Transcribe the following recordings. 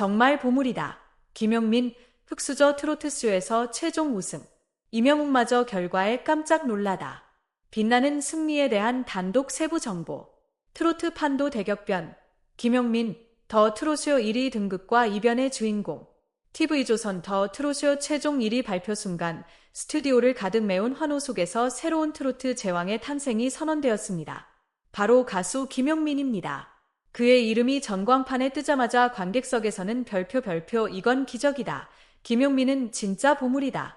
정말 보물이다. 김용민 흑수저 트로트쇼에서 최종 우승. 이명웅마저 결과에 깜짝 놀라다. 빛나는 승리에 대한 단독 세부 정보. 트로트 판도 대격변. 김용민 더 트로쇼 1위 등극과 이변의 주인공. TV조선 더 트로쇼 최종 1위 발표 순간 스튜디오를 가득 메운 환호 속에서 새로운 트로트 제왕의 탄생이 선언되었습니다. 바로 가수 김용민입니다. 그의 이름이 전광판에 뜨자마자 관객석에서는 별표 별표 이건 기적이다. 김용민은 진짜 보물이다.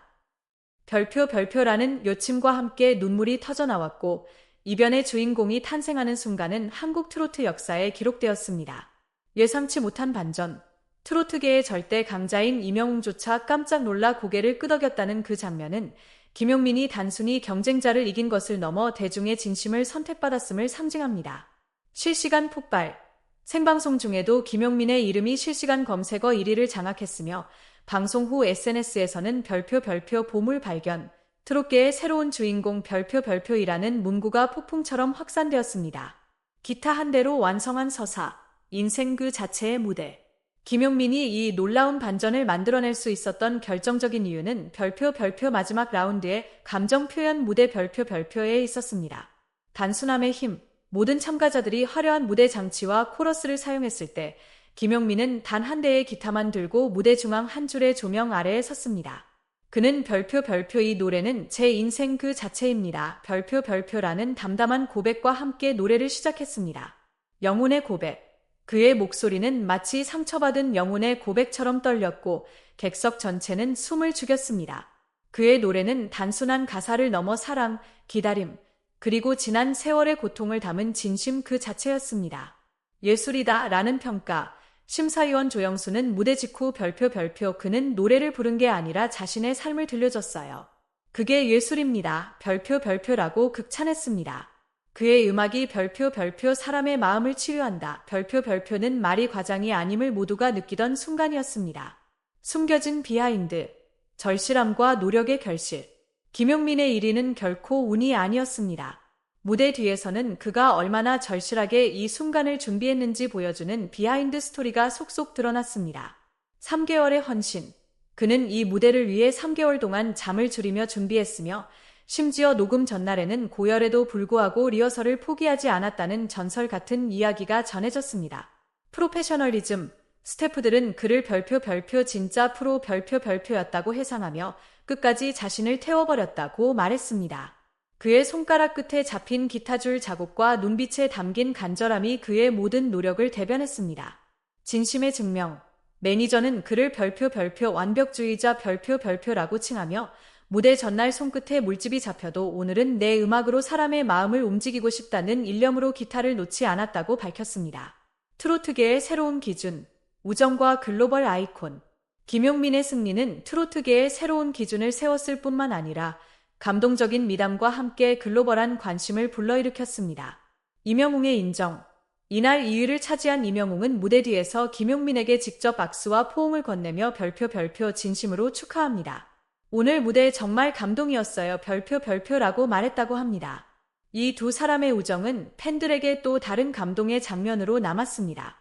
별표 별표라는 요침과 함께 눈물이 터져 나왔고 이변의 주인공이 탄생하는 순간은 한국 트로트 역사에 기록되었습니다. 예상치 못한 반전, 트로트계의 절대 강자인 이명웅조차 깜짝 놀라 고개를 끄덕였다는 그 장면은 김용민이 단순히 경쟁자를 이긴 것을 넘어 대중의 진심을 선택받았음을 상징합니다. 실시간 폭발. 생방송 중에도 김용민의 이름이 실시간 검색어 1위를 장악했으며 방송 후 SNS에서는 별표 별표 보물 발견, 트롯계의 새로운 주인공 별표 별표이라는 문구가 폭풍처럼 확산되었습니다. 기타 한 대로 완성한 서사, 인생 그 자체의 무대. 김용민이 이 놀라운 반전을 만들어낼 수 있었던 결정적인 이유는 별표 별표 마지막 라운드의 감정 표현 무대 별표 별표에 있었습니다. 단순함의 힘, 모든 참가자들이 화려한 무대 장치와 코러스를 사용했을 때 김용민은 단 한 대의 기타만 들고 무대 중앙 한 줄의 조명 아래에 섰습니다. 그는 별표 별표 이 노래는 제 인생 그 자체입니다. 별표 별표라는 담담한 고백과 함께 노래를 시작했습니다. 영혼의 고백. 그의 목소리는 마치 상처받은 영혼의 고백처럼 떨렸고 객석 전체는 숨을 죽였습니다. 그의 노래는 단순한 가사를 넘어 사랑, 기다림, 그리고 지난 세월의 고통을 담은 진심 그 자체였습니다. 예술이다 라는 평가. 심사위원 조영수는 무대 직후 별표 별표 그는 노래를 부른 게 아니라 자신의 삶을 들려줬어요. 그게 예술입니다. 별표 별표라고 극찬했습니다. 그의 음악이 별표 별표 사람의 마음을 치유한다. 별표 별표는 말이 과장이 아님을 모두가 느끼던 순간이었습니다. 숨겨진 비하인드, 절실함과 노력의 결실. 김용민의 1위는 결코 운이 아니었습니다. 무대 뒤에서는 그가 얼마나 절실하게 이 순간을 준비했는지 보여주는 비하인드 스토리가 속속 드러났습니다. 3개월의 헌신. 그는 이 무대를 위해 3개월 동안 잠을 줄이며 준비했으며 심지어 녹음 전날에는 고열에도 불구하고 리허설을 포기하지 않았다는 전설 같은 이야기가 전해졌습니다. 프로페셔널리즘, 스태프들은 그를 별표 별표 진짜 프로 별표 별표였다고 해상하며 끝까지 자신을 태워버렸다고 말했습니다. 그의 손가락 끝에 잡힌 기타줄 자국과 눈빛에 담긴 간절함이 그의 모든 노력을 대변했습니다. 진심의 증명, 매니저는 그를 별표 별표 완벽주의자 별표 별표라고 칭하며 무대 전날 손끝에 물집이 잡혀도 오늘은 내 음악으로 사람의 마음을 움직이고 싶다는 일념으로 기타를 놓지 않았다고 밝혔습니다. 트로트계의 새로운 기준, 우정과 글로벌 아이콘. 김용민의 승리는 트로트계의 새로운 기준을 세웠을 뿐만 아니라 감동적인 미담과 함께 글로벌한 관심을 불러일으켰습니다. 이명웅의 인정. 이날 2위를 차지한 이명웅은 무대 뒤에서 김용민에게 직접 악수와 포옹을 건네며 별표 별표 진심으로 축하합니다. 오늘 무대 정말 감동이었어요. 별표 별표라고 말했다고 합니다. 이 두 사람의 우정은 팬들에게 또 다른 감동의 장면으로 남았습니다.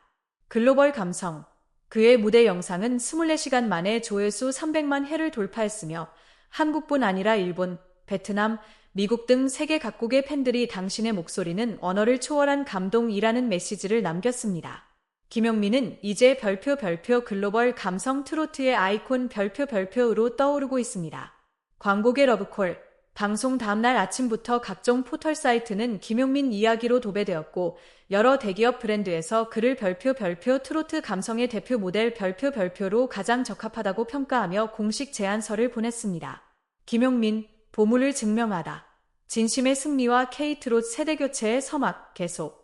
글로벌 감성. 그의 무대 영상은 24시간 만에 조회수 300만 회를 돌파했으며 한국뿐 아니라 일본, 베트남, 미국 등 세계 각국의 팬들이 당신의 목소리는 언어를 초월한 감동이라는 메시지를 남겼습니다. 김영민은 이제 별표 별표 글로벌 감성 트로트의 아이콘 별표 별표로 떠오르고 있습니다. 광고계 러브콜, 방송 다음날 아침부터 각종 포털 사이트는 김용민 이야기로 도배되었고 여러 대기업 브랜드에서 그를 별표 별표 트로트 감성의 대표 모델 별표 별표로 가장 적합하다고 평가하며 공식 제안서를 보냈습니다. 김용민, 보물을 증명하다. 진심의 승리와 K트롯 세대 교체의 서막 계속.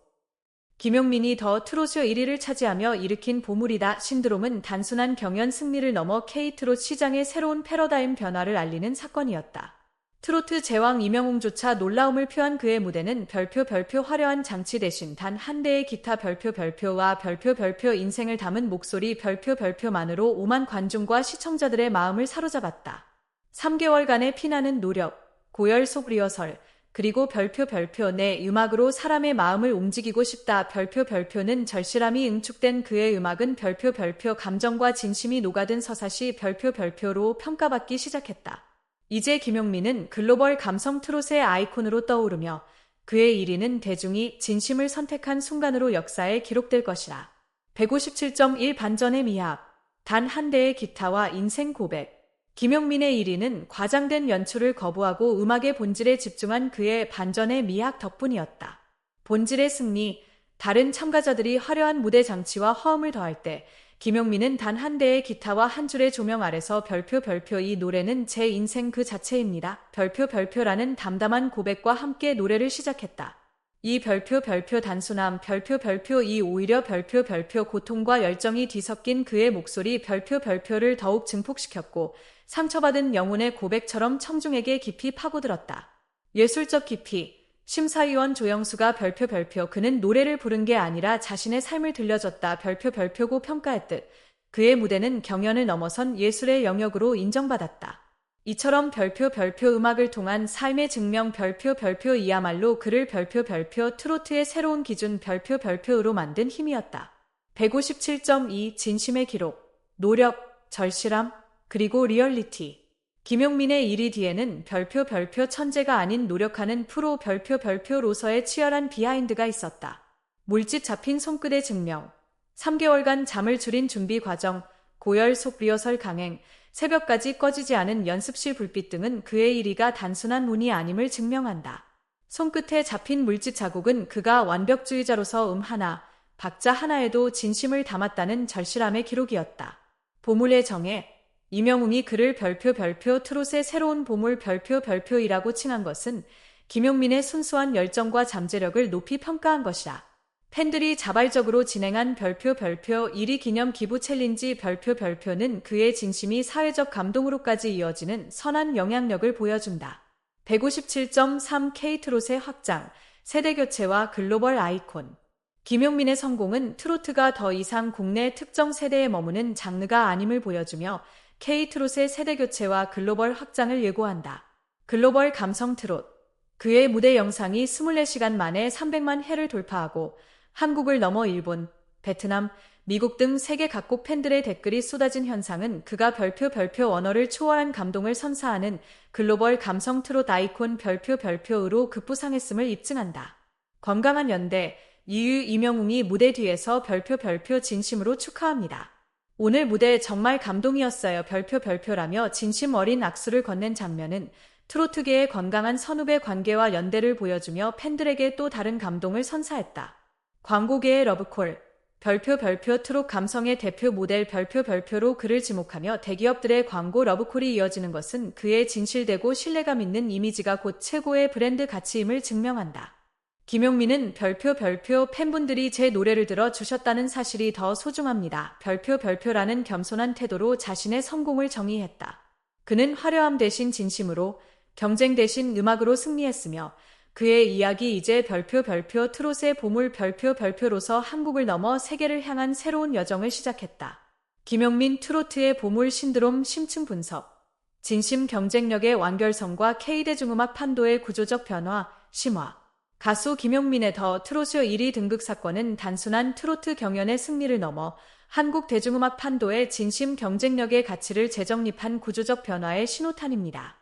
김용민이 더 트로트 1위를 차지하며 일으킨 보물이다 신드롬은 단순한 경연 승리를 넘어 K트롯 시장의 새로운 패러다임 변화를 알리는 사건이었다. 트로트 제왕 이명웅조차 놀라움을 표한 그의 무대는 별표 별표 화려한 장치 대신 단 한 대의 기타 별표 별표와 별표 별표 인생을 담은 목소리 별표 별표만으로 5만 관중과 시청자들의 마음을 사로잡았다. 3개월간의 피나는 노력, 고열 속 리허설, 그리고 별표 별표 내 음악으로 사람의 마음을 움직이고 싶다. 별표 별표는 절실함이 응축된 그의 음악은 별표 별표 감정과 진심이 녹아든 서사시 별표 별표로 평가받기 시작했다. 이제 김용민은 글로벌 감성 트롯의 아이콘으로 떠오르며 그의 1위는 대중이 진심을 선택한 순간으로 역사에 기록될 것이라. 157.1 반전의 미학, 단 한 대의 기타와 인생 고백. 김용민의 1위는 과장된 연출을 거부하고 음악의 본질에 집중한 그의 반전의 미학 덕분이었다. 본질의 승리, 다른 참가자들이 화려한 무대 장치와 허음을 더할 때 김용민은 단 한 대의 기타와 한 줄의 조명 아래서 별표 별표 이 노래는 제 인생 그 자체입니다. 별표 별표라는 담담한 고백과 함께 노래를 시작했다. 이 별표 별표 단순함 별표 별표 이 오히려 별표 별표 고통과 열정이 뒤섞인 그의 목소리 별표 별표를 더욱 증폭시켰고 상처받은 영혼의 고백처럼 청중에게 깊이 파고들었다. 예술적 깊이 심사위원 조영수가 별표 별표 그는 노래를 부른 게 아니라 자신의 삶을 들려줬다 별표 별표고 평가했듯 그의 무대는 경연을 넘어선 예술의 영역으로 인정받았다. 이처럼 별표 별표 음악을 통한 삶의 증명 별표 별표 이야말로 그를 별표 별표 트로트의 새로운 기준 별표 별표로 만든 힘이었다. 157.2 진심의 기록, 노력, 절실함, 그리고 리얼리티. 김용민의 1위 뒤에는 별표 별표 천재가 아닌 노력하는 프로 별표 별표로서의 치열한 비하인드가 있었다. 물집 잡힌 손끝의 증명, 3개월간 잠을 줄인 준비 과정, 고열 속 리허설 강행, 새벽까지 꺼지지 않은 연습실 불빛 등은 그의 1위가 단순한 운이 아님을 증명한다. 손끝에 잡힌 물집 자국은 그가 완벽주의자로서 음 하나, 박자 하나에도 진심을 담았다는 절실함의 기록이었다. 보물의 정에 이명웅이 그를 별표 별표 트롯의 새로운 보물 별표 별표이라고 칭한 것은 김용민의 순수한 열정과 잠재력을 높이 평가한 것이다. 팬들이 자발적으로 진행한 별표 별표 1위 기념 기부 챌린지 별표 별표는 그의 진심이 사회적 감동으로까지 이어지는 선한 영향력을 보여준다. 157.3 K트롯의 확장, 세대 교체와 글로벌 아이콘. 김용민의 성공은 트로트가 더 이상 국내 특정 세대에 머무는 장르가 아님을 보여주며 K트롯의 세대 교체와 글로벌 확장을 예고한다. 글로벌 감성 트롯. 그의 무대 영상이 24시간 만에 300만 회를 돌파하고 한국을 넘어 일본, 베트남, 미국 등 세계 각국 팬들의 댓글이 쏟아진 현상은 그가 별표 별표 언어를 초월한 감동을 선사하는 글로벌 감성 트롯 아이콘 별표 별표로 급부상했음을 입증한다. 건강한 연대, 이유 이명웅이 무대 뒤에서 별표 별표 진심으로 축하합니다. 오늘 무대 정말 감동이었어요. 별표 별표라며 진심 어린 악수를 건넨 장면은 트로트계의 건강한 선후배 관계와 연대를 보여주며 팬들에게 또 다른 감동을 선사했다. 광고계의 러브콜, 별표 별표 트롯 감성의 대표 모델 별표 별표로 그를 지목하며 대기업들의 광고 러브콜이 이어지는 것은 그의 진실되고 신뢰감 있는 이미지가 곧 최고의 브랜드 가치임을 증명한다. 김용민은 별표 별표 팬분들이 제 노래를 들어 주셨다는 사실이 더 소중합니다. 별표 별표라는 겸손한 태도로 자신의 성공을 정의했다. 그는 화려함 대신 진심으로 경쟁 대신 음악으로 승리했으며 그의 이야기 이제 별표 별표 트롯의 보물 별표 별표로서 한국을 넘어 세계를 향한 새로운 여정을 시작했다. 김용민 트로트의 보물 신드롬 심층 분석 진심 경쟁력의 완결성과 K대중음악 판도의 구조적 변화, 심화 가수 김용민의 더 트로트 1위 등극 사건은 단순한 트로트 경연의 승리를 넘어 한국 대중음악 판도의 진심 경쟁력의 가치를 재정립한 구조적 변화의 신호탄입니다.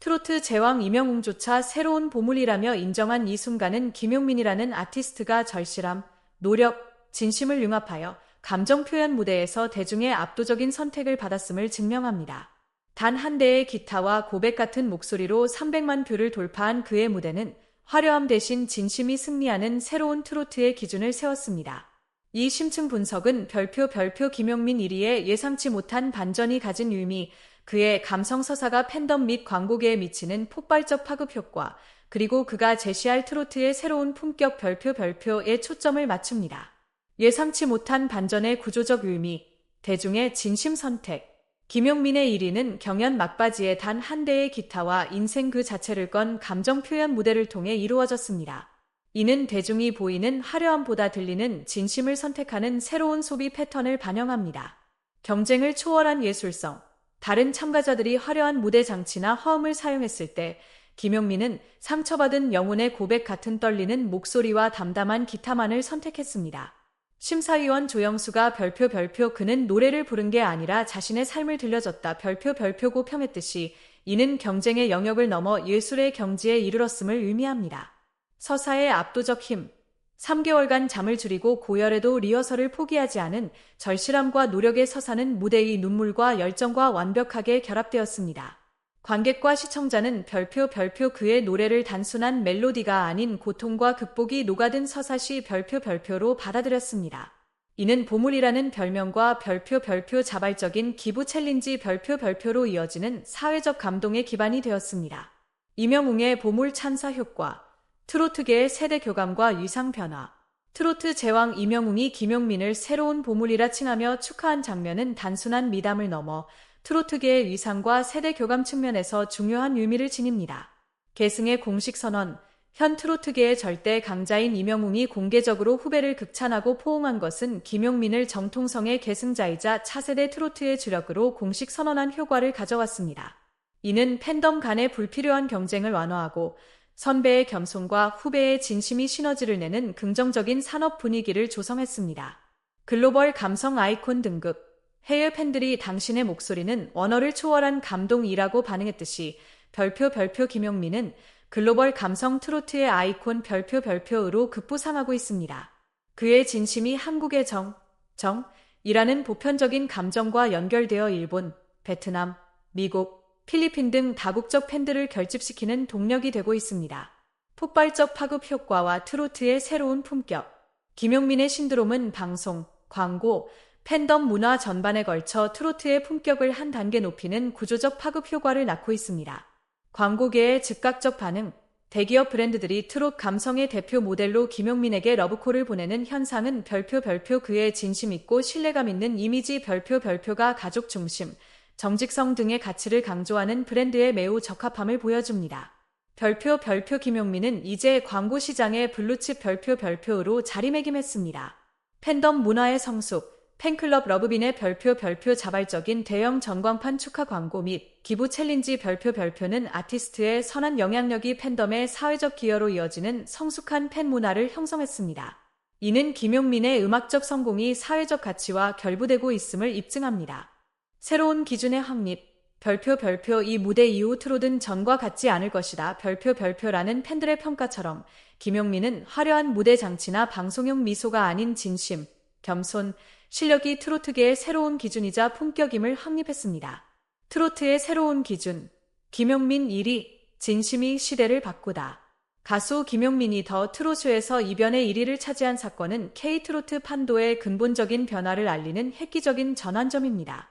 트로트 제왕 이명웅조차 새로운 보물이라며 인정한 이 순간은 김용민이라는 아티스트가 절실함, 노력, 진심을 융합하여 감정 표현 무대에서 대중의 압도적인 선택을 받았음을 증명합니다. 단 한 대의 기타와 고백 같은 목소리로 300만 뷰를 돌파한 그의 무대는 화려함 대신 진심이 승리하는 새로운 트로트의 기준을 세웠습니다. 이 심층 분석은 별표 별표 김용민 1위의 예상치 못한 반전이 가진 의미, 그의 감성 서사가 팬덤 및 광고계에 미치는 폭발적 파급 효과, 그리고 그가 제시할 트로트의 새로운 품격 별표 별표에 초점을 맞춥니다. 예상치 못한 반전의 구조적 의미, 대중의 진심 선택, 김용민의 1위는 경연 막바지에 단 한 대의 기타와 인생 그 자체를 건 감정 표현 무대를 통해 이루어졌습니다. 이는 대중이 보이는 화려함보다 들리는 진심을 선택하는 새로운 소비 패턴을 반영합니다. 경쟁을 초월한 예술성, 다른 참가자들이 화려한 무대 장치나 허음을 사용했을 때 김용민은 상처받은 영혼의 고백 같은 떨리는 목소리와 담담한 기타만을 선택했습니다. 심사위원 조영수가 별표 별표 그는 노래를 부른 게 아니라 자신의 삶을 들려줬다 별표 별표고 평했듯이 이는 경쟁의 영역을 넘어 예술의 경지에 이르렀음을 의미합니다. 서사의 압도적 힘 3개월간 잠을 줄이고 고열에도 리허설을 포기하지 않은 절실함과 노력의 서사는 무대의 눈물과 열정과 완벽하게 결합되었습니다. 관객과 시청자는 별표 별표 그의 노래를 단순한 멜로디가 아닌 고통과 극복이 녹아든 서사시 별표 별표로 받아들였습니다. 이는 보물이라는 별명과 별표 별표 자발적인 기부 챌린지 별표 별표로 이어지는 사회적 감동의 기반이 되었습니다. 이명웅의 보물 찬사 효과, 트로트계의 세대 교감과 위상 변화, 트로트 제왕 이명웅이 김용민을 새로운 보물이라 칭하며 축하한 장면은 단순한 미담을 넘어 트로트계의 위상과 세대 교감 측면에서 중요한 의미를 지닙니다. 계승의 공식 선언, 현 트로트계의 절대 강자인 이명웅이 공개적으로 후배를 극찬하고 포옹한 것은 김용민을 정통성의 계승자이자 차세대 트로트의 주력으로 공식 선언한 효과를 가져왔습니다. 이는 팬덤 간의 불필요한 경쟁을 완화하고 선배의 겸손과 후배의 진심이 시너지를 내는 긍정적인 산업 분위기를 조성했습니다. 글로벌 감성 아이콘 등급 해외 팬들이 당신의 목소리는 언어를 초월한 감동이라고 반응했듯이 별표 별표 김용민은 글로벌 감성 트로트의 아이콘 별표 별표로 급부상하고 있습니다. 그의 진심이 한국의 정, 정, 이라는 보편적인 감정과 연결되어 일본, 베트남, 미국, 필리핀 등 다국적 팬들을 결집시키는 동력이 되고 있습니다. 폭발적 파급 효과와 트로트의 새로운 품격. 김용민의 신드롬은 방송, 광고, 팬덤 문화 전반에 걸쳐 트로트의 품격을 한 단계 높이는 구조적 파급 효과를 낳고 있습니다. 광고계의 즉각적 반응, 대기업 브랜드들이 트롯 감성의 대표 모델로 김용민에게 러브콜을 보내는 현상은 별표 별표 그의 진심 있고 신뢰감 있는 이미지 별표 별표가 가족 중심, 정직성 등의 가치를 강조하는 브랜드에 매우 적합함을 보여줍니다. 별표 별표 김용민은 이제 광고 시장의 블루칩 별표 별표로 자리매김했습니다. 팬덤 문화의 성숙, 팬클럽 러브빈의 별표 별표 자발적인 대형 전광판 축하 광고 및 기부 챌린지 별표 별표는 아티스트의 선한 영향력이 팬덤의 사회적 기여로 이어지는 성숙한 팬 문화를 형성했습니다. 이는 김용민의 음악적 성공이 사회적 가치와 결부되고 있음을 입증합니다. 새로운 기준의 확립, 별표 별표 이 무대 이후 트로든 전과 같지 않을 것이다. 별표 별표라는 팬들의 평가처럼 김용민은 화려한 무대 장치나 방송용 미소가 아닌 진심, 겸손, 실력이 트로트계의 새로운 기준이자 품격임을 확립했습니다. 트로트의 새로운 기준, 김용민 1위, 진심이 시대를 바꾸다. 가수 김용민이 더 트로트에서 이변의 1위를 차지한 사건은 K트로트 판도의 근본적인 변화를 알리는 획기적인 전환점입니다.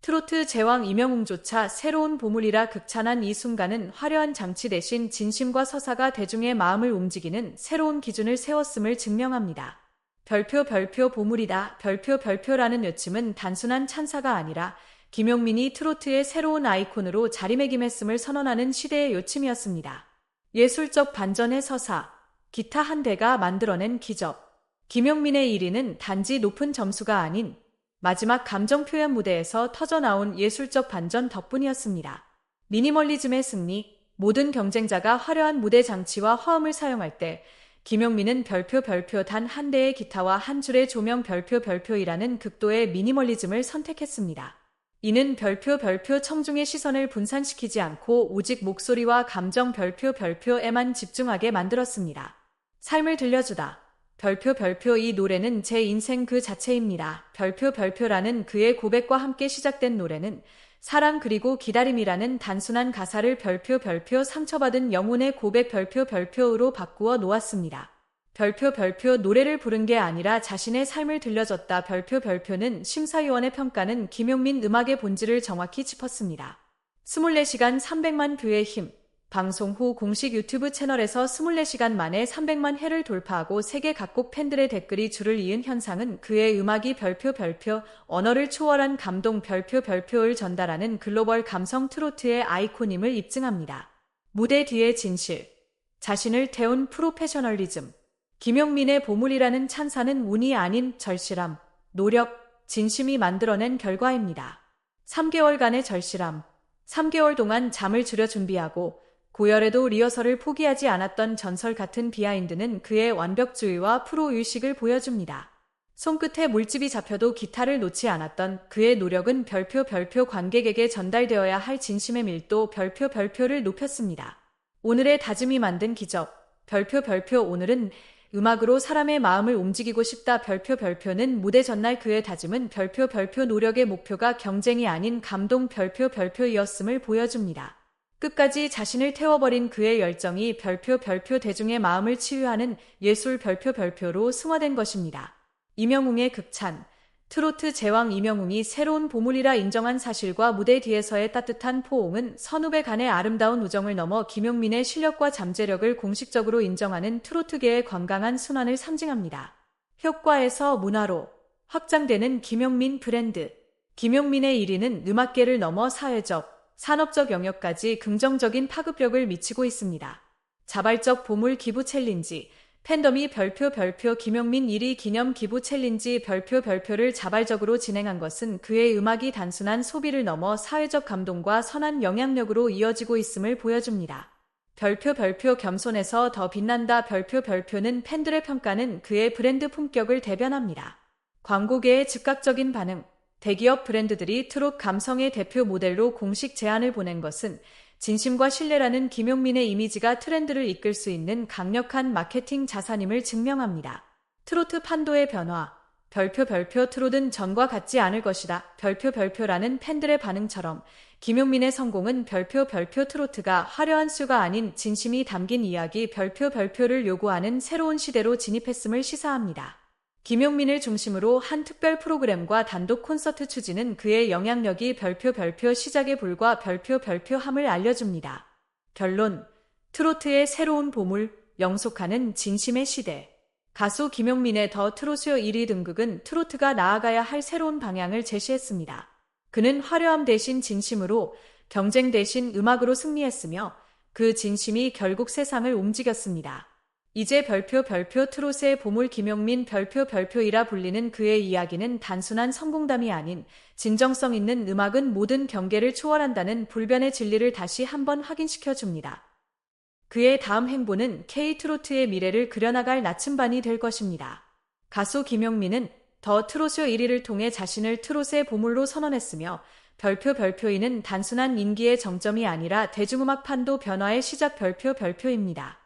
트로트 제왕 이명웅조차 새로운 보물이라 극찬한 이 순간은 화려한 장치 대신 진심과 서사가 대중의 마음을 움직이는 새로운 기준을 세웠음을 증명합니다. 별표 별표 보물이다 별표 별표라는 요침은 단순한 찬사가 아니라 김용민이 트로트의 새로운 아이콘으로 자리매김했음을 선언하는 시대의 요침이었습니다. 예술적 반전의 서사, 기타 한 대가 만들어낸 기적. 김용민의 1위는 단지 높은 점수가 아닌 마지막 감정 표현 무대에서 터져나온 예술적 반전 덕분이었습니다. 미니멀리즘의 승리, 모든 경쟁자가 화려한 무대 장치와 화음을 사용할 때 김용민은 별표 별표 단 한 대의 기타와 한 줄의 조명 별표 별표이라는 극도의 미니멀리즘을 선택했습니다. 이는 별표 별표 청중의 시선을 분산시키지 않고 오직 목소리와 감정 별표 별표에만 집중하게 만들었습니다. 삶을 들려주다. 별표 별표 이 노래는 제 인생 그 자체입니다. 별표 별표라는 그의 고백과 함께 시작된 노래는 사랑 그리고 기다림이라는 단순한 가사를 별표 별표 상처받은 영혼의 고백 별표 별표로 바꾸어 놓았습니다. 별표 별표 노래를 부른 게 아니라 자신의 삶을 들려줬다. 별표 별표는 심사위원의 평가는 김용민 음악의 본질을 정확히 짚었습니다. 24시간 300만 뷰의 힘, 방송 후 공식 유튜브 채널에서 24시간 만에 300만 회를 돌파하고 세계 각국 팬들의 댓글이 줄을 이은 현상은 그의 음악이 별표 별표, 언어를 초월한 감동 별표 별표를 전달하는 글로벌 감성 트로트의 아이콘임을 입증합니다. 무대 뒤의 진실, 자신을 태운 프로페셔널리즘, 김용민의 보물이라는 찬사는 운이 아닌 절실함, 노력, 진심이 만들어낸 결과입니다. 3개월간의 절실함, 3개월 동안 잠을 줄여 준비하고 고열에도 리허설을 포기하지 않았던 전설 같은 비하인드는 그의 완벽주의와 프로 의식을 보여줍니다. 손끝에 물집이 잡혀도 기타를 놓지 않았던 그의 노력은 별표 별표 관객에게 전달되어야 할 진심의 밀도 별표 별표를 높였습니다. 오늘의 다짐이 만든 기적 별표 별표 오늘은 음악으로 사람의 마음을 움직이고 싶다 별표 별표는 무대 전날 그의 다짐은 별표 별표 노력의 목표가 경쟁이 아닌 감동 별표 별표이었음을 보여줍니다. 끝까지 자신을 태워버린 그의 열정이 별표 별표 대중의 마음을 치유하는 예술 별표 별표로 승화된 것입니다. 이명웅의 극찬 트로트 제왕 이명웅이 새로운 보물이라 인정한 사실과 무대 뒤에서의 따뜻한 포옹은 선후배 간의 아름다운 우정을 넘어 김용민의 실력과 잠재력을 공식적으로 인정하는 트로트계의 건강한 순환을 상징합니다. 효과에서 문화로 확장되는 김용민 브랜드 김용민의 1위는 음악계를 넘어 사회적, 산업적 영역까지 긍정적인 파급력을 미치고 있습니다. 자발적 보물 기부 챌린지 팬덤이 별표 별표 김용민 1위 기념 기부 챌린지 별표 별표를 자발적으로 진행한 것은 그의 음악이 단순한 소비를 넘어 사회적 감동과 선한 영향력으로 이어지고 있음을 보여줍니다. 별표 별표 겸손에서 더 빛난다 별표 별표는 팬들의 평가는 그의 브랜드 품격을 대변합니다. 광고계의 즉각적인 반응 대기업 브랜드들이 트롯 감성의 대표 모델로 공식 제안을 보낸 것은 진심과 신뢰라는 김용민의 이미지가 트렌드를 이끌 수 있는 강력한 마케팅 자산임을 증명합니다. 트로트 판도의 변화 별표 별표 트롯은 전과 같지 않을 것이다. 별표 별표라는 팬들의 반응처럼 김용민의 성공은 별표 별표 트로트가 화려한 수가 아닌 진심이 담긴 이야기 별표 별표를 요구하는 새로운 시대로 진입했음을 시사합니다. 김용민을 중심으로 한 특별 프로그램과 단독 콘서트 추진은 그의 영향력이 별표 별표 시작에 불과 별표 별표함을 알려줍니다. 결론 트로트의 새로운 보물 영속하는 진심의 시대 가수 김용민의 더 트로트요 1위 등극은 트로트가 나아가야 할 새로운 방향을 제시했습니다. 그는 화려함 대신 진심으로 경쟁 대신 음악으로 승리했으며 그 진심이 결국 세상을 움직였습니다. 이제 별표 별표 트롯의 보물 김용민 별표 별표이라 불리는 그의 이야기는 단순한 성공담이 아닌 진정성 있는 음악은 모든 경계를 초월한다는 불변의 진리를 다시 한번 확인시켜 줍니다. 그의 다음 행보는 K-트로트의 미래를 그려나갈 나침반이 될 것입니다. 가수 김용민은 더 트로트 1위를 통해 자신을 트롯의 보물로 선언했으며 별표 별표이는 단순한 인기의 정점이 아니라 대중음악 판도 변화의 시작 별표 별표입니다.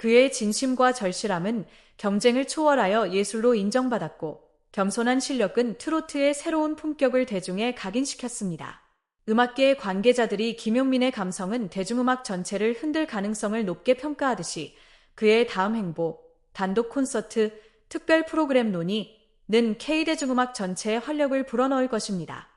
그의 진심과 절실함은 경쟁을 초월하여 예술로 인정받았고 겸손한 실력은 트로트의 새로운 품격을 대중에 각인시켰습니다. 음악계의 관계자들이 김용민의 감성은 대중음악 전체를 흔들 가능성을 높게 평가하듯이 그의 다음 행보, 단독 콘서트, 특별 프로그램 논의는 K대중음악 전체에 활력을 불어넣을 것입니다.